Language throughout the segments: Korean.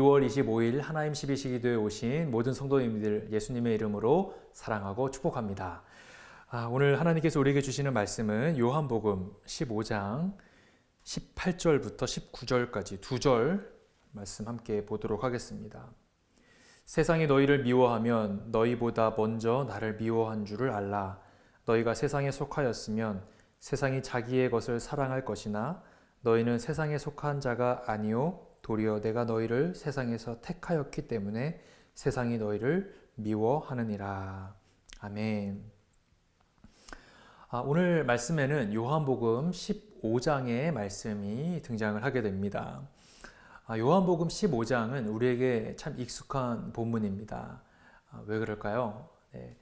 2월 25일 하나님 12시 기도에 오신 모든 성도님들 예수님의 이름으로 사랑하고 축복합니다. 아, 오늘 하나님께서 우리에게 주시는 말씀은 요한복음 15장 18절부터 19절까지 두 절 말씀 함께 보도록 하겠습니다. 세상이 너희를 미워하면 너희보다 먼저 나를 미워한 줄을 알라. 너희가 세상에 속하였으면 세상이 자기의 것을 사랑할 것이나 너희는 세상에 속한 자가 아니요 도리어 내가 너희를 세상에서 택하였기 때문에 세상이 너희를 미워하느니라. 아멘. 아, 오늘 말씀에는 요한복음 15장의 말씀이 등장을 하게 됩니다. 아, 요한복음 15장은 우리에게 참 익숙한 본문입니다. 아, 왜 그럴까요? 네.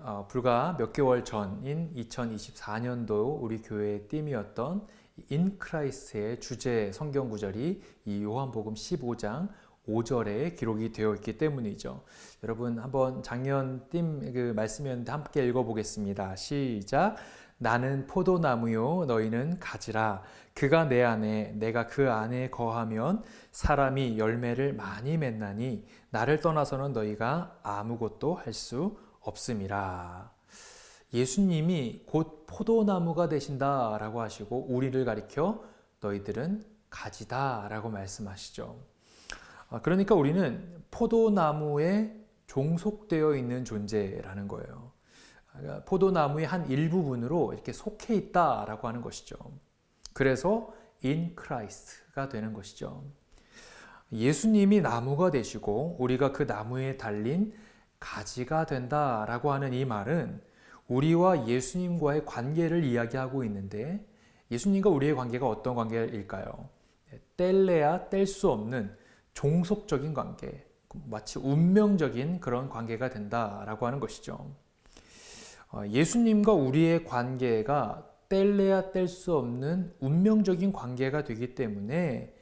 어, 불과 몇 개월 전인 2024년도 우리 교회의 띠이었던 인크라이스트의 주제 성경 구절이 이 요한복음 15장 5절에 기록이 되어 있기 때문이죠. 여러분 한번 작년 띠그 말씀이었는데 함께 읽어보겠습니다. 시작. 나는 포도나무요 너희는 가지라 그가 내 안에 내가 그 안에 거하면 사람이 열매를 많이 맺나니 나를 떠나서는 너희가 아무것도 할 수 없음이라. 예수님이 곧 포도나무가 되신다 라고 하시고 우리를 가리켜 너희들은 가지다 라고 말씀하시죠. 아, 그러니까 우리는 포도나무에 종속되어 있는 존재라는 거예요. 그러니까 포도나무의 한 일부분으로 이렇게 속해 있다 라고 하는 것이죠. 그래서 in Christ가 되는 것이죠. 예수님이 나무가 되시고 우리가 그 나무에 달린 가지가 된다라고 하는 이 말은 우리와 예수님과의 관계를 이야기하고 있는데 예수님과 우리의 관계가 어떤 관계일까요? 네, 뗄래야 뗄 수 없는 종속적인 관계, 마치 운명적인 그런 관계가 된다라고 하는 것이죠. 어, 예수님과 우리의 관계가 뗄래야 뗄 수 없는 운명적인 관계가 되기 때문에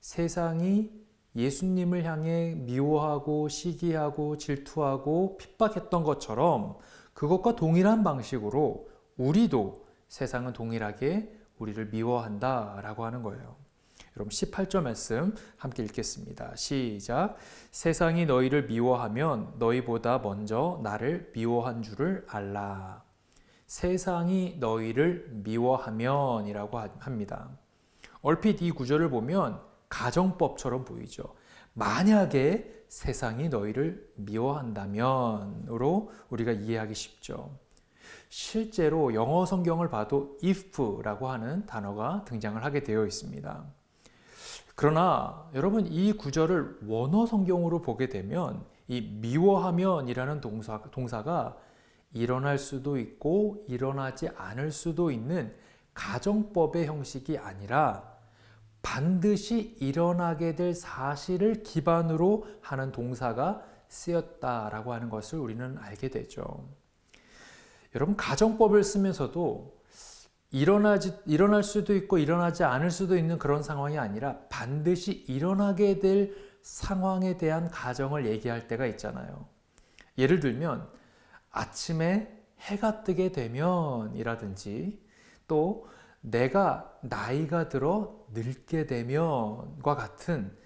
세상이 예수님을 향해 미워하고 시기하고 질투하고 핍박했던 것처럼 그것과 동일한 방식으로 우리도 세상은 동일하게 우리를 미워한다 라고 하는 거예요. 여러분 18절 말씀 함께 읽겠습니다. 시작. 세상이 너희를 미워하면 너희보다 먼저 나를 미워한 줄을 알라. 세상이 너희를 미워하면이라고 합니다. 얼핏 이 구절을 보면 가정법처럼 보이죠. 만약에 세상이 너희를 미워한다면으로 우리가 이해하기 쉽죠. 실제로 영어 성경을 봐도 if라고 하는 단어가 등장을 하게 되어 있습니다. 그러나 여러분 이 구절을 원어 성경으로 보게 되면 이 미워하면이라는 동사, 동사가 일어날 수도 있고 일어나지 않을 수도 있는 가정법의 형식이 아니라 반드시 일어나게 될 사실을 기반으로 하는 동사가 쓰였다라고 하는 것을 우리는 알게 되죠. 여러분 가정법을 쓰면서도 일어나지 일어날 수도 있고 일어나지 않을 수도 있는 그런 상황이 아니라 반드시 일어나게 될 상황에 대한 가정을 얘기할 때가 있잖아요. 예를 들면 아침에 해가 뜨게 되면이라든지 또 내가 나이가 들어 늙게 되면과 같은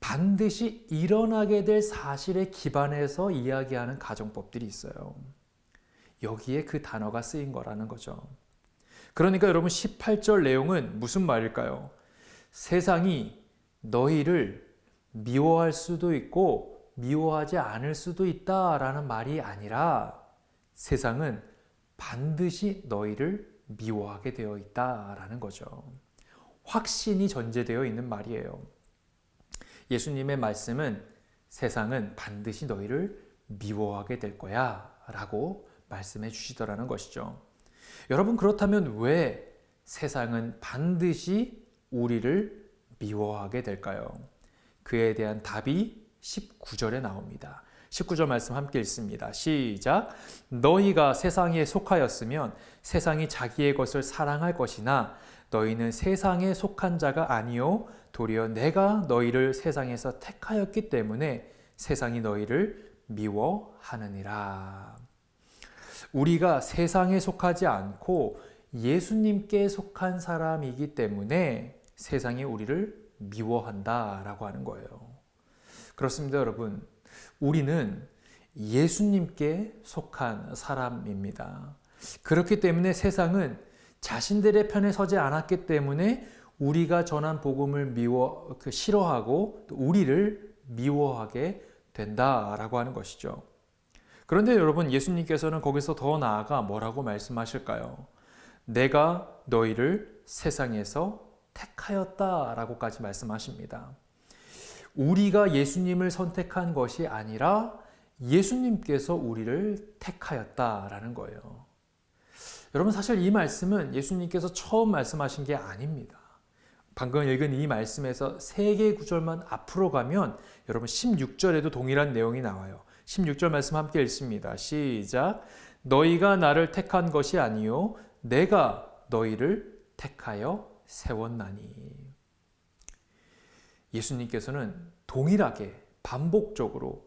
반드시 일어나게 될 사실에 기반해서 이야기하는 가정법들이 있어요. 여기에 그 단어가 쓰인 거라는 거죠. 그러니까 여러분 18절 내용은 무슨 말일까요? 세상이 너희를 미워할 수도 있고 미워하지 않을 수도 있다라는 말이 아니라 세상은 반드시 너희를 미워하게 되어 있다라는 거죠. 확신이 전제되어 있는 말이에요. 예수님의 말씀은 세상은 반드시 너희를 미워하게 될 거야 라고 말씀해 주시더라는 것이죠. 여러분, 그렇다면 왜 세상은 반드시 우리를 미워하게 될까요? 그에 대한 답이 19절에 나옵니다. 19절 말씀 함께 읽습니다. 시작. 너희가 세상에 속하였으면 세상이 자기의 것을 사랑할 것이나 너희는 세상에 속한 자가 아니요 도리어 내가 너희를 세상에서 택하였기 때문에 세상이 너희를 미워하느니라. 우리가 세상에 속하지 않고 예수님께 속한 사람이기 때문에 세상이 우리를 미워한다라고 하는 거예요. 그렇습니다, 여러분. 우리는 예수님께 속한 사람입니다. 그렇기 때문에 세상은 자신들의 편에 서지 않았기 때문에 우리가 전한 복음을 미워 그 싫어하고 또 우리를 미워하게 된다라고 하는 것이죠. 그런데 여러분 예수님께서는 거기서 더 나아가 뭐라고 말씀하실까요? 내가 너희를 세상에서 택하였다라고까지 말씀하십니다. 우리가 예수님을 선택한 것이 아니라 예수님께서 우리를 택하였다라는 거예요. 여러분 사실 이 말씀은 예수님께서 처음 말씀하신 게 아닙니다. 방금 읽은 이 말씀에서 세 개의 구절만 앞으로 가면 여러분 16절에도 동일한 내용이 나와요. 16절 말씀 함께 읽습니다. 시작. 너희가 나를 택한 것이 아니요 내가 너희를 택하여 세웠나니. 예수님께서는 동일하게 반복적으로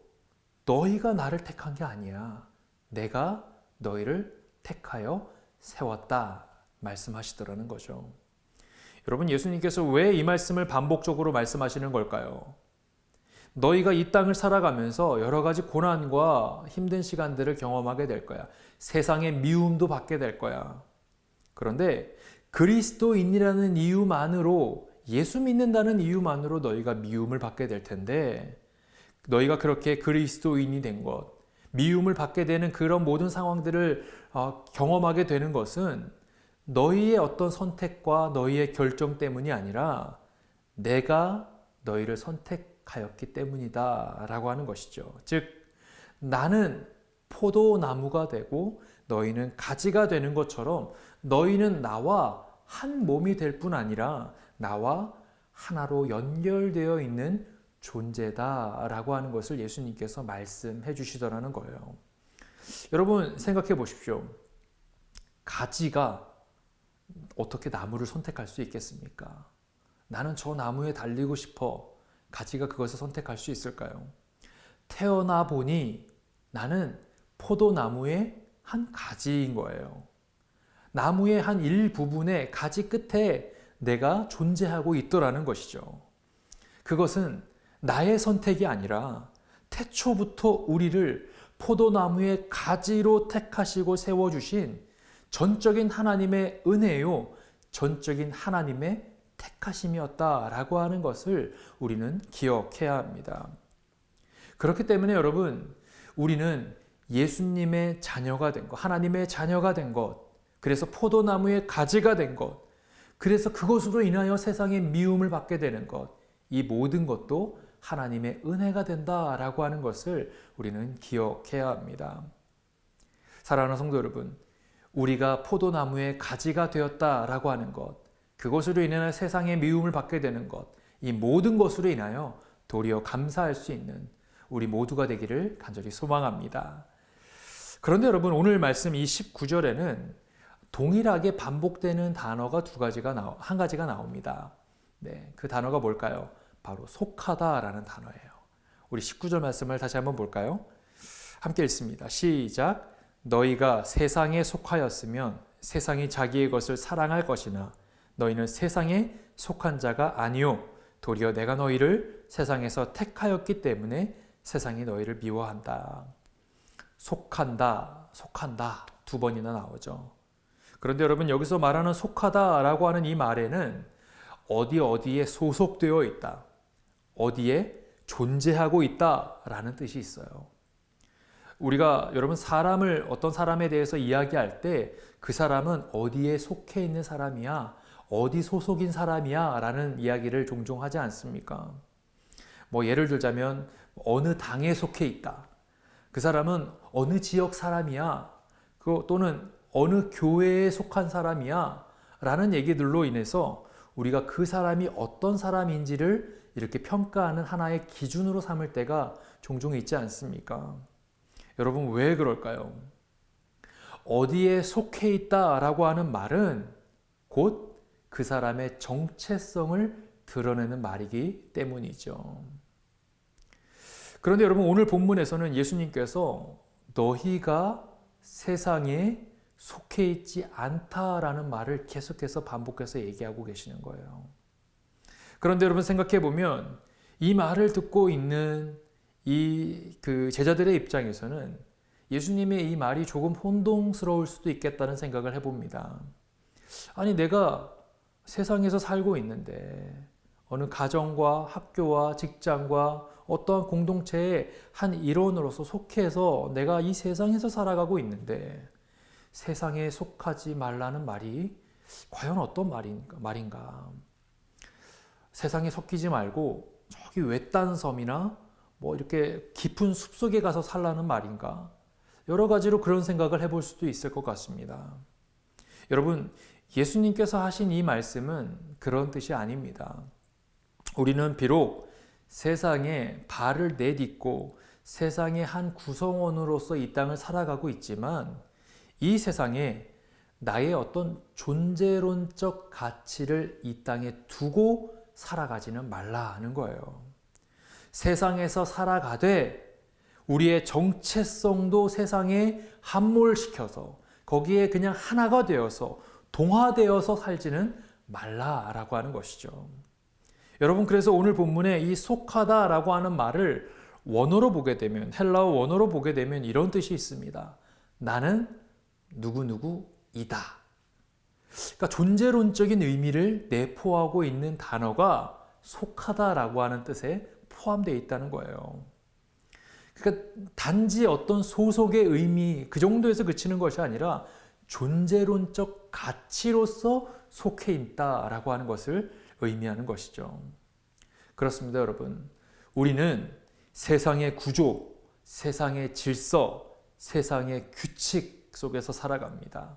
너희가 나를 택한 게 아니야. 내가 너희를 택하여 세웠다 말씀하시더라는 거죠. 여러분 예수님께서 왜 이 말씀을 반복적으로 말씀하시는 걸까요? 너희가 이 땅을 살아가면서 여러 가지 고난과 힘든 시간들을 경험하게 될 거야. 세상의 미움도 받게 될 거야. 그런데 그리스도인이라는 이유만으로 예수 믿는다는 이유만으로 너희가 미움을 받게 될 텐데 너희가 그렇게 그리스도인이 된 것, 미움을 받게 되는 그런 모든 상황들을 어, 경험하게 되는 것은 너희의 어떤 선택과 너희의 결정 때문이 아니라 내가 너희를 선택하였기 때문이다 라고 하는 것이죠. 즉, 나는 포도나무가 되고 너희는 가지가 되는 것처럼 너희는 나와 한 몸이 될 뿐 아니라 나와 하나로 연결되어 있는 존재다라고 하는 것을 예수님께서 말씀해 주시더라는 거예요. 여러분 생각해 보십시오. 가지가 어떻게 나무를 선택할 수 있겠습니까? 나는 저 나무에 달리고 싶어. 가지가 그것을 선택할 수 있을까요? 태어나 보니 나는 포도나무의 한 가지인 거예요. 나무의 한 일부분의 가지 끝에 내가 존재하고 있더라는 것이죠. 그것은 나의 선택이 아니라 태초부터 우리를 포도나무의 가지로 택하시고 세워주신 전적인 하나님의 은혜요, 전적인 하나님의 택하심이었다라고 하는 것을 우리는 기억해야 합니다. 그렇기 때문에 여러분, 우리는 예수님의 자녀가 된 것, 하나님의 자녀가 된 것, 그래서 포도나무의 가지가 된 것, 그래서 그것으로 인하여 세상의 미움을 받게 되는 것, 이 모든 것도 하나님의 은혜가 된다라고 하는 것을 우리는 기억해야 합니다. 사랑하는 성도 여러분, 우리가 포도나무의 가지가 되었다라고 하는 것, 그것으로 인해 세상의 미움을 받게 되는 것, 이 모든 것으로 인하여 도리어 감사할 수 있는 우리 모두가 되기를 간절히 소망합니다. 그런데 여러분, 오늘 말씀 이 19절에는 동일하게 반복되는 단어가 두 가지가 나오, 한 가지가 나옵니다. 네, 그 단어가 뭘까요? 바로 속하다라는 단어예요. 우리 19절 말씀을 다시 한번 볼까요? 함께 읽습니다. 시작. 너희가 세상에 속하였으면 세상이 자기의 것을 사랑할 것이나 너희는 세상에 속한 자가 아니요 도리어 내가 너희를 세상에서 택하였기 때문에 세상이 너희를 미워한다. 속한다, 속한다 두 번이나 나오죠. 그런데 여러분 여기서 말하는 속하다라고 하는 이 말에는 어디 어디에 소속되어 있다. 어디에 존재하고 있다라는 뜻이 있어요. 우리가 여러분 사람을 어떤 사람에 대해서 이야기할 때 그 사람은 어디에 속해 있는 사람이야, 어디 소속인 사람이야 라는 이야기를 종종 하지 않습니까? 뭐 예를 들자면 어느 당에 속해 있다. 그 사람은 어느 지역 사람이야. 그 또는 어느 교회에 속한 사람이야. 라는 얘기들로 인해서 우리가 그 사람이 어떤 사람인지를 이렇게 평가하는 하나의 기준으로 삼을 때가 종종 있지 않습니까? 여러분, 왜 그럴까요? 어디에 속해 있다 라고 하는 말은 곧 그 사람의 정체성을 드러내는 말이기 때문이죠. 그런데 여러분, 오늘 본문에서는 예수님께서 너희가 세상에 속해 있지 않다라는 말을 계속해서 반복해서 얘기하고 계시는 거예요. 그런데 여러분 생각해 보면 이 말을 듣고 있는 이 그 제자들의 입장에서는 예수님의 이 말이 조금 혼동스러울 수도 있겠다는 생각을 해봅니다. 아니, 내가 세상에서 살고 있는데 어느 가정과 학교와 직장과 어떠한 공동체의 한 일원으로서 속해서 내가 이 세상에서 살아가고 있는데 세상에 속하지 말라는 말이 과연 어떤 말인가? 말인가? 세상에 섞이지 말고 저기 외딴 섬이나 뭐 이렇게 깊은 숲속에 가서 살라는 말인가? 여러 가지로 그런 생각을 해볼 수도 있을 것 같습니다. 여러분, 예수님께서 하신 이 말씀은 그런 뜻이 아닙니다. 우리는 비록 세상에 발을 내딛고 세상의 한 구성원으로서 이 땅을 살아가고 있지만 이 세상에 나의 어떤 존재론적 가치를 이 땅에 두고 살아가지는 말라 하는 거예요. 세상에서 살아가되 우리의 정체성도 세상에 함몰시켜서 거기에 그냥 하나가 되어서 동화되어서 살지는 말라라고 하는 것이죠. 여러분 그래서 오늘 본문에 이 속하다라고 하는 말을 원어로 보게 되면 헬라어 원어로 보게 되면 이런 뜻이 있습니다. 나는 누구누구이다. 그러니까 존재론적인 의미를 내포하고 있는 단어가 속하다라고 하는 뜻에 포함되어 있다는 거예요. 그러니까 단지 어떤 소속의 의미 그 정도에서 그치는 것이 아니라 존재론적 가치로서 속해 있다라고 하는 것을 의미하는 것이죠. 그렇습니다, 여러분. 우리는 세상의 구조, 세상의 질서, 세상의 규칙 속에서 살아갑니다.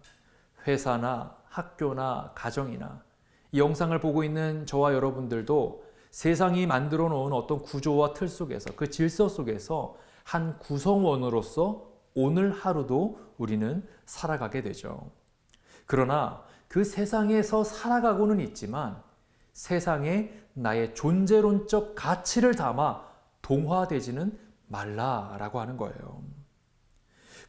회사나 학교나 가정이나 이 영상을 보고 있는 저와 여러분들도 세상이 만들어 놓은 어떤 구조와 틀 속에서 그 질서 속에서 한 구성원으로서 오늘 하루도 우리는 살아가게 되죠. 그러나 그 세상에서 살아가고는 있지만 세상에 나의 존재론적 가치를 담아 동화되지는 말라라고 하는 거예요.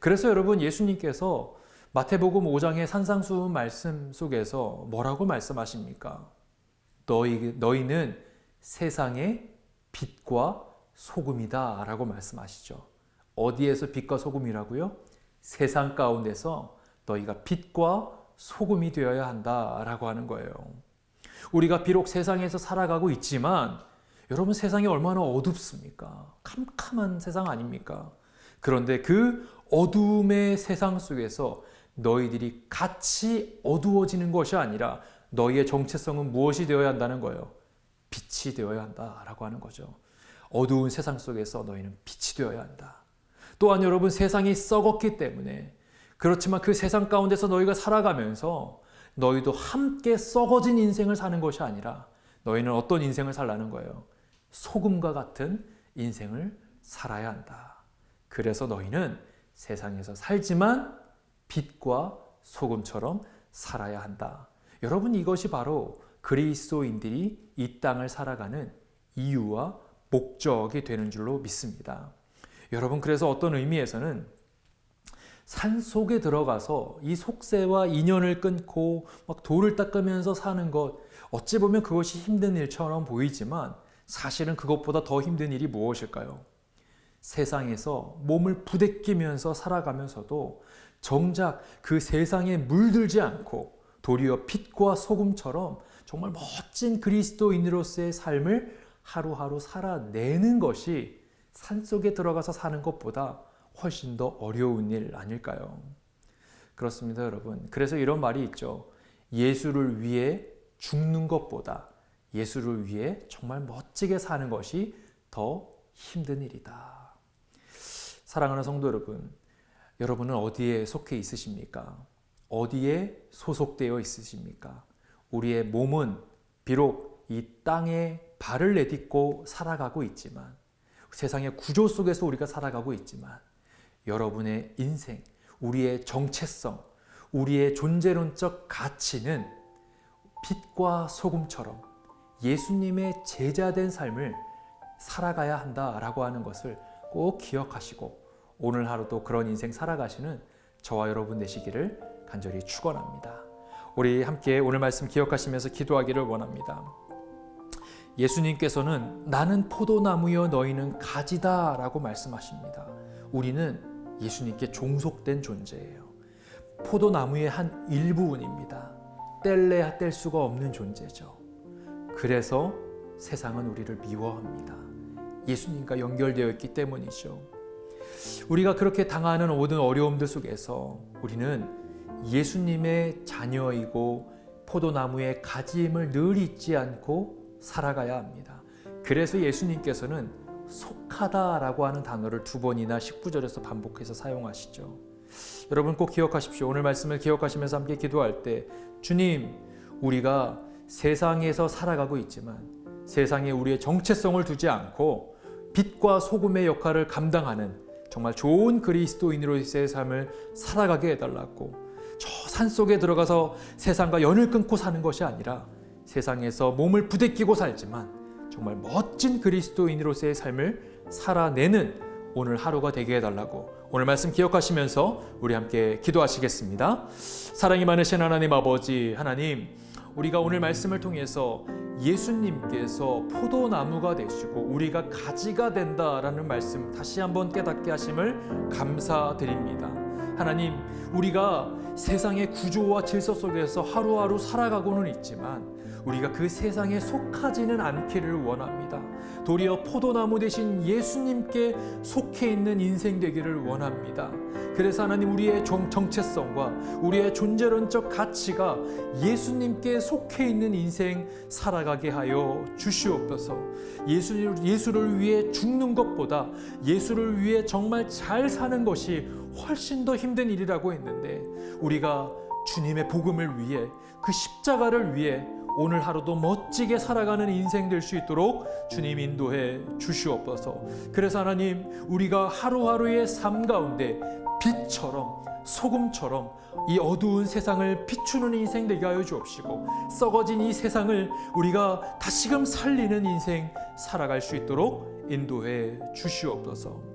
그래서 여러분 예수님께서 마태복음 5장의 산상수훈 말씀 속에서 뭐라고 말씀하십니까? 너희, 너희는 세상의 빛과 소금이다 라고 말씀하시죠. 어디에서 빛과 소금이라고요? 세상 가운데서 너희가 빛과 소금이 되어야 한다 라고 하는 거예요. 우리가 비록 세상에서 살아가고 있지만 여러분 세상이 얼마나 어둡습니까? 캄캄한 세상 아닙니까? 그런데 그 어둠의 세상 속에서 너희들이 같이 어두워지는 것이 아니라 너희의 정체성은 무엇이 되어야 한다는 거예요? 빛이 되어야 한다라고 하는 거죠. 어두운 세상 속에서 너희는 빛이 되어야 한다. 또한 여러분 세상이 썩었기 때문에 그렇지만 그 세상 가운데서 너희가 살아가면서 너희도 함께 썩어진 인생을 사는 것이 아니라 너희는 어떤 인생을 살라는 거예요. 소금과 같은 인생을 살아야 한다. 그래서 너희는 세상에서 살지만 빛과 소금처럼 살아야 한다. 여러분 이것이 바로 그리스도인들이 이 땅을 살아가는 이유와 목적이 되는 줄로 믿습니다. 여러분 그래서 어떤 의미에서는 산 속에 들어가서 이 속세와 인연을 끊고 막 돌을 닦으면서 사는 것 어찌 보면 그것이 힘든 일처럼 보이지만 사실은 그것보다 더 힘든 일이 무엇일까요? 세상에서 몸을 부대끼면서 살아가면서도 정작 그 세상에 물들지 않고 도리어 빛과 소금처럼 정말 멋진 그리스도인으로서의 삶을 하루하루 살아내는 것이 산 속에 들어가서 사는 것보다 훨씬 더 어려운 일 아닐까요? 그렇습니다, 여러분. 그래서 이런 말이 있죠. 예수를 위해 죽는 것보다 예수를 위해 정말 멋지게 사는 것이 더 힘든 일이다. 사랑하는 성도 여러분, 여러분은 어디에 속해 있으십니까? 어디에 소속되어 있으십니까? 우리의 몸은 비록 이 땅에 발을 내딛고 살아가고 있지만 세상의 구조 속에서 우리가 살아가고 있지만 여러분의 인생, 우리의 정체성, 우리의 존재론적 가치는 빛과 소금처럼 예수님의 제자된 삶을 살아가야 한다라고 하는 것을 꼭 기억하시고 오늘 하루도 그런 인생 살아가시는 저와 여러분 되시기를 간절히 축원합니다. 우리 함께 오늘 말씀 기억하시면서 기도하기를 원합니다. 예수님께서는 나는 포도나무여 너희는 가지다라고 말씀하십니다. 우리는 예수님께 종속된 존재예요. 포도나무의 한 일부분입니다. 뗄래야 뗄 수가 없는 존재죠. 그래서 세상은 우리를 미워합니다. 예수님과 연결되어 있기 때문이죠. 우리가 그렇게 당하는 모든 어려움들 속에서 우리는 예수님의 자녀이고 포도나무의 가지임을 늘 잊지 않고 살아가야 합니다. 그래서 예수님께서는 속하다라고 하는 단어를 두 번이나 19절에서 반복해서 사용하시죠. 여러분 꼭 기억하십시오. 오늘 말씀을 기억하시면서 함께 기도할 때 주님, 우리가 세상에서 살아가고 있지만 세상에 우리의 정체성을 두지 않고 빛과 소금의 역할을 감당하는 정말 좋은 그리스도인으로서의 삶을 살아가게 해달라고 저 산 속에 들어가서 세상과 연을 끊고 사는 것이 아니라 세상에서 몸을 부대끼고 살지만 정말 멋진 그리스도인으로서의 삶을 살아내는 오늘 하루가 되게 해달라고 오늘 말씀 기억하시면서 우리 함께 기도하시겠습니다. 사랑이 많으신 하나님 아버지 하나님 우리가 오늘 말씀을 통해서 예수님께서 포도나무가 되시고 우리가 가지가 된다라는 말씀 다시 한번 깨닫게 하심을 감사드립니다. 하나님, 우리가 세상의 구조와 질서 속에서 하루하루 살아가고는 있지만 우리가 그 세상에 속하지는 않기를 원합니다. 도리어 포도나무 대신 예수님께 속해 있는 인생 되기를 원합니다. 그래서 하나님 우리의 정, 정체성과 우리의 존재론적 가치가 예수님께 속해 있는 인생 살아가게 하여 주시옵소서. 예수, 예수를 위해 죽는 것보다 예수를 위해 정말 잘 사는 것이 훨씬 더 힘든 일이라고 했는데 우리가 주님의 복음을 위해 그 십자가를 위해 오늘 하루도 멋지게 살아가는 인생 될 수 있도록 주님 인도해 주시옵소서. 그래서 하나님 우리가 하루하루의 삶 가운데 빛처럼 소금처럼 이 어두운 세상을 비추는 인생 되게 하여 주옵시고 썩어진 이 세상을 우리가 다시금 살리는 인생 살아갈 수 있도록 인도해 주시옵소서.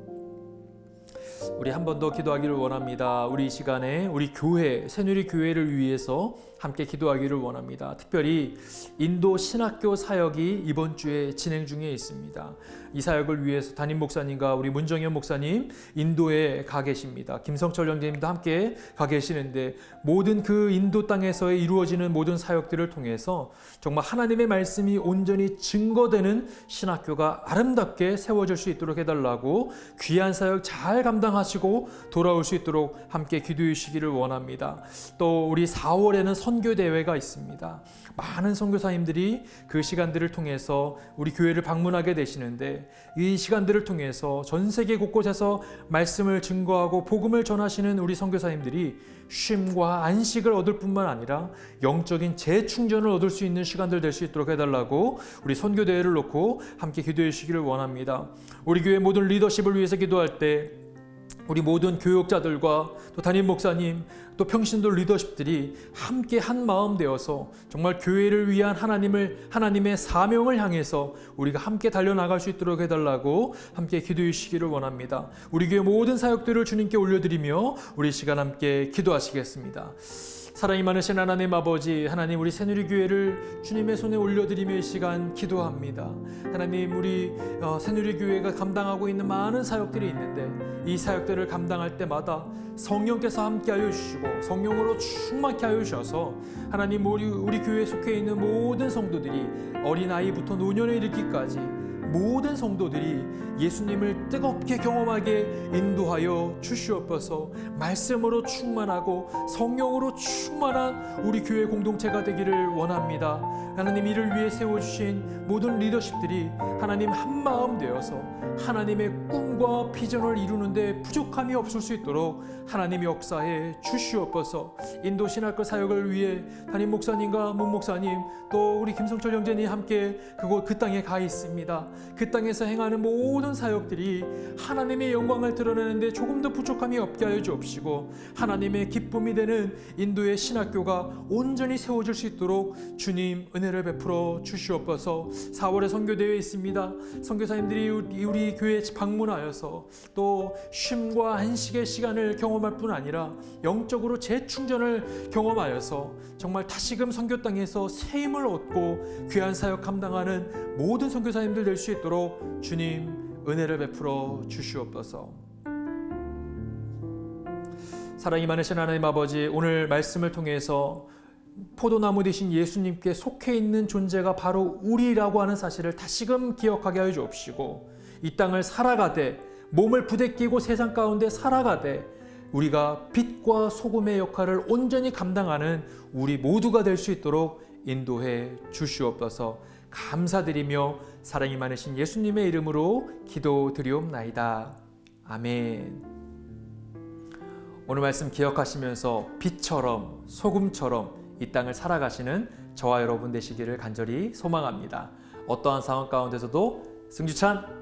우리 한 번 더 기도하기를 원합니다. 우리 이 시간에 우리 교회 새누리 교회를 위해서 함께 기도하기를 원합니다. 특별히 인도 신학교 사역이 이번 주에 진행 중에 있습니다. 이 사역을 위해서 담임 목사님과 우리 문정현 목사님 인도에 가 계십니다. 김성철 형제님도 함께 가 계시는데 모든 그 인도 땅에서 이루어지는 모든 사역들을 통해서 정말 하나님의 말씀이 온전히 증거되는 신학교가 아름답게 세워질 수 있도록 해달라고 귀한 사역 잘 감당하시고 돌아올 수 있도록 함께 기도해 주시기를 원합니다. 또 우리 4월에는 선교 대회가 있습니다. 많은 선교사님들이 그 시간들을 통해서 우리 교회를 방문하게 되시는데 이 시간들을 통해서 전 세계 곳곳에서 말씀을 증거하고 복음을 전하시는 우리 선교사님들이 쉼과 안식을 얻을 뿐만 아니라 영적인 재충전을 얻을 수 있는 시간들 될 수 있도록 해달라고 우리 선교 대회를 놓고 함께 기도해 주시기를 원합니다. 우리 교회 모든 리더십을 위해서 기도할 때 우리 모든 교육자들과 또 담임 목사님 또 평신도 리더십들이 함께 한 마음 되어서 정말 교회를 위한 하나님을 하나님의 사명을 향해서 우리가 함께 달려 나갈 수 있도록 해달라고 함께 기도해 주시기를 원합니다. 우리 교회 모든 사역들을 주님께 올려드리며 우리 시간 함께 기도하시겠습니다. 사랑이 많으신 하나님 아버지 하나님 우리 새누리 교회를 주님의 손에 올려드리며 이 시간 기도합니다. 하나님 우리 어, 새누리 교회가 감당하고 있는 많은 사역들이 있는데 이 사역들을 감당할 때마다 성령께서 함께하여 주시고 성령으로 충만케 하여 주셔서 하나님 우리 우리 교회에 속해 있는 모든 성도들이 어린 아이부터 노년에 이르기까지 모든 성도들이 예수님을 뜨겁게 경험하게 인도하여 주시옵소서 말씀으로 충만하고 성령으로 충만한 우리 교회 공동체가 되기를 원합니다. 하나님 이를 위해 세워주신 모든 리더십들이 하나님 한 마음 되어서 하나님의 꿈과 비전을 이루는데 부족함이 없을 수 있도록 하나님 역사에 주시옵소서 인도 신학교 사역을 위해 담임 목사님과 문 목사님 또 우리 김성철 형제님 함께 그곳 그 땅에 가 있습니다. 그 땅에서 행하는 모든 사역들이 하나님의 영광을 드러내는데 조금 더 부족함이 없게 하여 주옵시고 하나님의 기쁨이 되는 인도의 신학교가 온전히 세워질 수 있도록 주님 은혜를 베풀어 주시옵소서. 4월에 선교대회 있습니다. 선교사님들이 우리, 교회에 방문하여서 또 쉼과 안식의 시간을 경험할 뿐 아니라 영적으로 재충전을 경험하여서 정말 다시금 선교 땅에서 새 힘을 얻고 귀한 사역 감당하는 모든 선교사님들 될수 있도록 주님 은혜를 베풀어 주시옵소서. 사랑이 많으신 하나님 아버지 오늘 말씀을 통해서 포도나무 되신 예수님께 속해 있는 존재가 바로 우리라고 하는 사실을 다시금 기억하게 하여 주옵시고 이 땅을 살아가되 몸을 부대끼고 세상 가운데 살아가되 우리가 빛과 소금의 역할을 온전히 감당하는 우리 모두가 될 수 있도록 인도해 주시옵소서 감사드리며 사랑이 많으신 예수님의 이름으로 기도드리옵나이다. 아멘. 오늘 말씀 기억하시면서 빛처럼 소금처럼 이 땅을 살아가시는 저와 여러분 되시기를 간절히 소망합니다. 어떠한 상황 가운데서도 승주찬